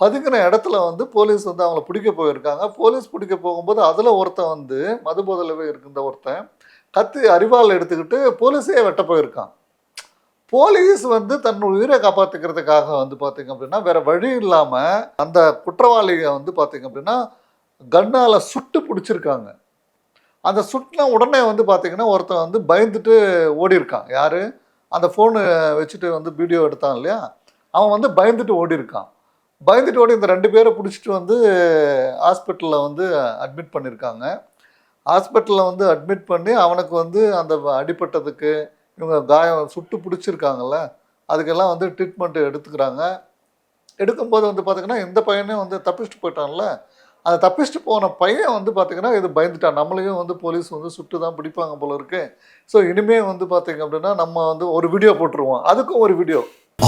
பதுங்கின இடத்துல வந்து போலீஸ் வந்து அவங்கள பிடிக்க போயிருக்காங்க. போலீஸ் பிடிக்க போகும்போது அதில் ஒருத்தன் வந்து மது போதலவே இருக்கின்ற ஒருத்தன் கத்தி அறிவால் எடுத்துக்கிட்டு போலீஸே வெட்ட போயிருக்கான். போலீஸ் வந்து தன் உயிரை காப்பாற்றிக்கிறதுக்காக வந்து பார்த்தீங்க அப்படின்னா வேறு வழி இல்லாமல் அந்த குற்றவாளியை வந்து பார்த்திங்க அப்படின்னா கண்ணால் சுட்டு பிடிச்சிருக்காங்க. அந்த சுட்டின உடனே வந்து பார்த்திங்கன்னா ஒருத்தன் வந்து பயந்துட்டு ஓடி இருக்கான் அந்த ஃபோனு வச்சுட்டு வந்து வீடியோ எடுத்தான் இல்லையா? அவன் வந்து பயந்துட்டு ஓடி இருக்கான் பயந்துட்டோடு இந்த ரெண்டு பேரை பிடிச்சிட்டு வந்து ஹாஸ்பிட்டலில் வந்து அட்மிட் பண்ணியிருக்காங்க ஹாஸ்பிட்டலில் வந்து அட்மிட் பண்ணி அவனுக்கு வந்து அந்த அடிபட்டதுக்கு இவங்க காயம் சுட்டு பிடிச்சிருக்காங்கல்ல அதுக்கெல்லாம் வந்து ட்ரீட்மெண்ட் எடுத்துக்கிறாங்க. எடுக்கும்போது வந்து பார்த்திங்கன்னா இந்த பையனே வந்து தப்பிச்சுட்டு போயிட்டான்ல. அந்த தப்பிச்சுட்டு போன பையன் வந்து பார்த்திங்கன்னா இது பயந்துட்டான். நம்மளையும் வந்து போலீஸ் வந்து சுட்டு தான் பிடிப்பாங்க போல இருக்கு. ஸோ இனிமே வந்து பார்த்திங்க அப்படின்னா நம்ம வந்து ஒரு வீடியோ போட்டுருவோம். அதுக்கும் ஒரு video